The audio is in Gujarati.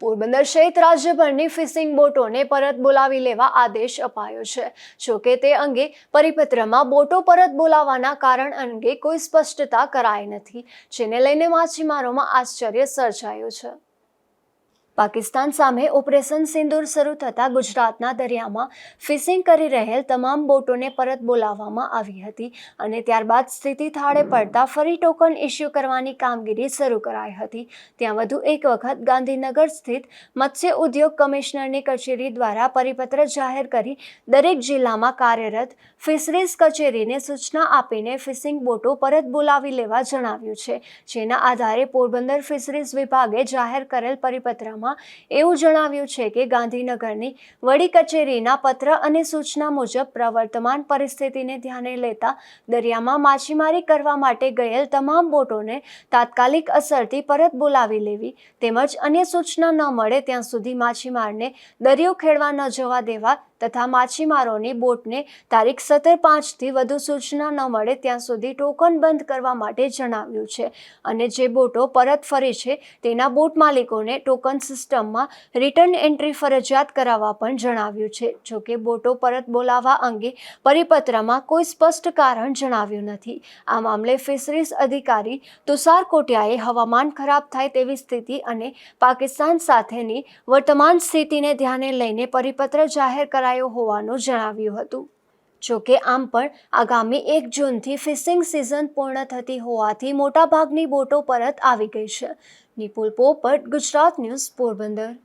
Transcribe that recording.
પોરબંદર સહિત રાજ્યભરની ફિશિંગ બોટોને પરત બોલાવી લેવા આદેશ અપાયો છે. જોકે તે અંગે પરિપત્રમાં બોટો પરત બોલાવવાના કારણ અંગે કોઈ સ્પષ્ટતા કરાઈ નથી, જેને લઈને માછીમારોમાં આશ્ચર્ય સર્જાયું છે. પાકિસ્તાન સામે ઓપરેશન સિંદૂર શરૂ થતાં ગુજરાતના દરિયામાં ફિશિંગ કરી રહેલ તમામ બોટોને પરત બોલાવવામાં આવી હતી અને ત્યારબાદ સ્થિતિ થાળે પડતા ફરી ટોકન ઇસ્યુ કરવાની કામગીરી શરૂ કરાઈ હતી. ત્યાં વધુ એક વખત ગાંધીનગર સ્થિત મત્સ્ય ઉદ્યોગ કમિશનરની કચેરી દ્વારા પરિપત્ર જાહેર કરી દરેક જિલ્લામાં કાર્યરત ફિશરીઝ કચેરીને સૂચના આપીને ફિશિંગ બોટો પરત બોલાવી લેવા જણાવ્યું છે. જેના આધારે પોરબંદર ફિશરીઝ વિભાગે જાહેર કરેલ પરિપત્રમાં એવું જણાવ્યું છે કે ગાંધીનગરની વડી કચેરીના પત્ર અને સૂચના મુજબ પ્રવર્તમાન પરિસ્થિતિને ધ્યાને લેતા દરિયામાં માછીમારી કરવા માટે ગયેલ તમામ બોટોને તાત્કાલિક અસરથી પરત બોલાવી લેવી તેમજ અન્ય સૂચના ન મળે ત્યાં સુધી માછીમારને દરિયો ખેડવા ન જવા દેવા તથા માછીમારોની બોટને તારીખ સત્તર પાંચથી વધુ સૂચના ન મળે ત્યાં સુધી ટોકન બંધ કરવા માટે જણાવ્યું છે. અને જે બોટો પરત ફરી છે, તેના બોટ માલિકોને ટોકન સિસ્ટમમાં રિટર્ન એન્ટ્રી ફરજિયાત કરાવવા પણ જણાવ્યું છે. જોકે બોટો પરત બોલાવવા અંગે પરિપત્રમાં કોઈ સ્પષ્ટ કારણ જણાવ્યું નથી. આ મામલે ફિશરીઝ અધિકારી તુષાર કોટિયાએ હવામાન ખરાબ થાય તેવી સ્થિતિ અને પાકિસ્તાન સાથેની વર્તમાન સ્થિતિને ધ્યાને લઈને પરિપત્ર જાહેર કરાયો હોવાનું જણાવ્યું હતું. જોકે આમ પણ આગામી એક જૂનથી ફિશિંગ સિઝન પૂર્ણ થતી હોવાથી મોટાભાગની બોટો પરત આવી ગઈ છે. નિપુલ પોપટ, ગુજરાત ન્યૂઝ પોરબંદર.